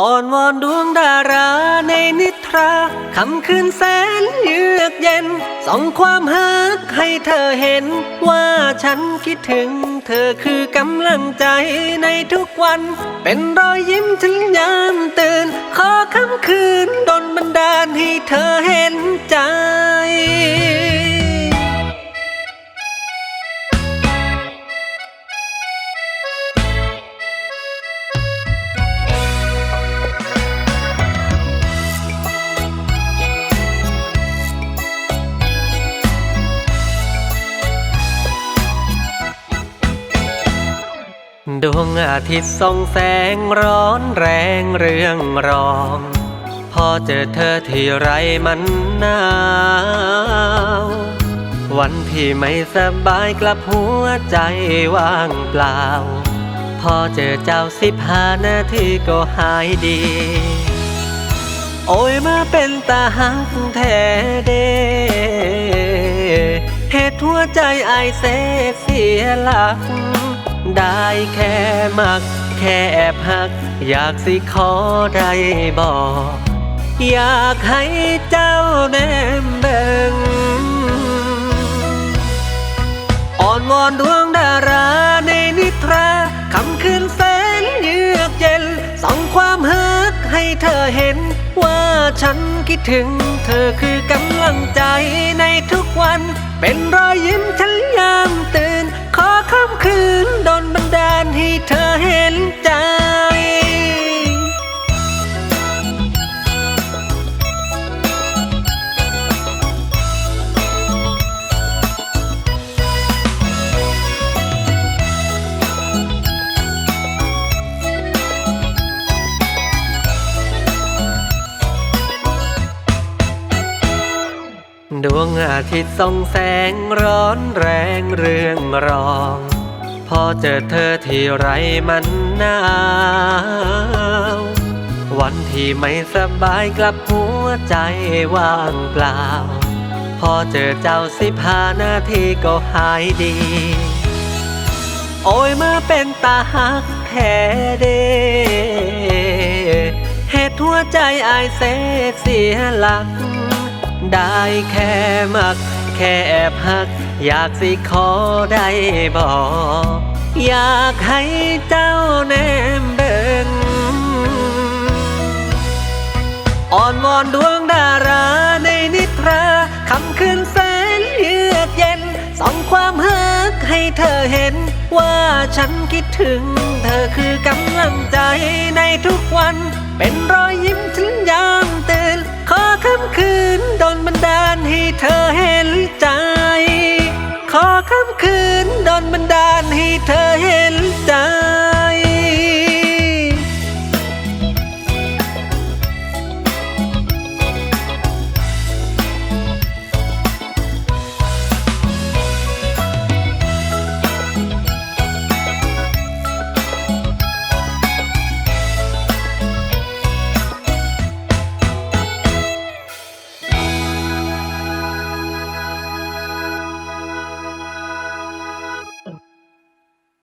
อ่อนวอนดวงดาราในนิทราคำคืนแสนเยือกเย็น ส่องความฮักให้เธอเห็น ว่าฉันคิดถึง เธอคือกำลังใจในทุกวัน เป็นรอยยิ้มถึงยามตื่น ขอคำคืนดนบันดาลให้เธอเห็นใจ ดวงอาทิตย์ส่องแสงร้อนแรงเรื่องรอง พอเจอเธอที่ไรมันหนาว วันที่ไม่สบายกลับหัวใจว่างเปล่า พอเจอเจ้าสิบห้านาทีก็หายดี โอ้ยมาเป็นตาหักแท้เดเหตุหัวใจไอเสเสียหลัก ได้แค่มัก แค่แอบหัก อยากสิขอได้บอก อยากให้เจ้าแนมเบิงอ่อนวอนดวงดาราในนิทราคำคืนแสนเยือกเย็นส่องความฮักให้เธอเห็น ว่าฉันคิดถึง เธอคือกำลังใจในทุกวัน เป็นรอยยิ้มฉัน ดวงอาทิตย์ส่องแสงร้อนแรงเรื่องรอง พอเจอเธอที่ไรมันหนาว วันที่ไม่สบายกลับหัวใจว่างเปล่า พอเจอเจ้าสิบห้านาทีก็หายดี โอ้ยมาเป็นตาหักแท้เดเหตุหัวใจอายเสเสียหลัก ได้แค่มัก แค่แอบหัก อยากสิขอได้บอก อยากให้เจ้าแนมเบิงอ่อนวอนดวงดาราในนิทราคำคืนแสนเยือกเย็นส่องความฮักให้เธอเห็น ว่าฉันคิดถึง เธอคือกำลังใจในทุกวัน เป็นรอยยิ้มฉันยามตื่น ขอคำคืน เธอให้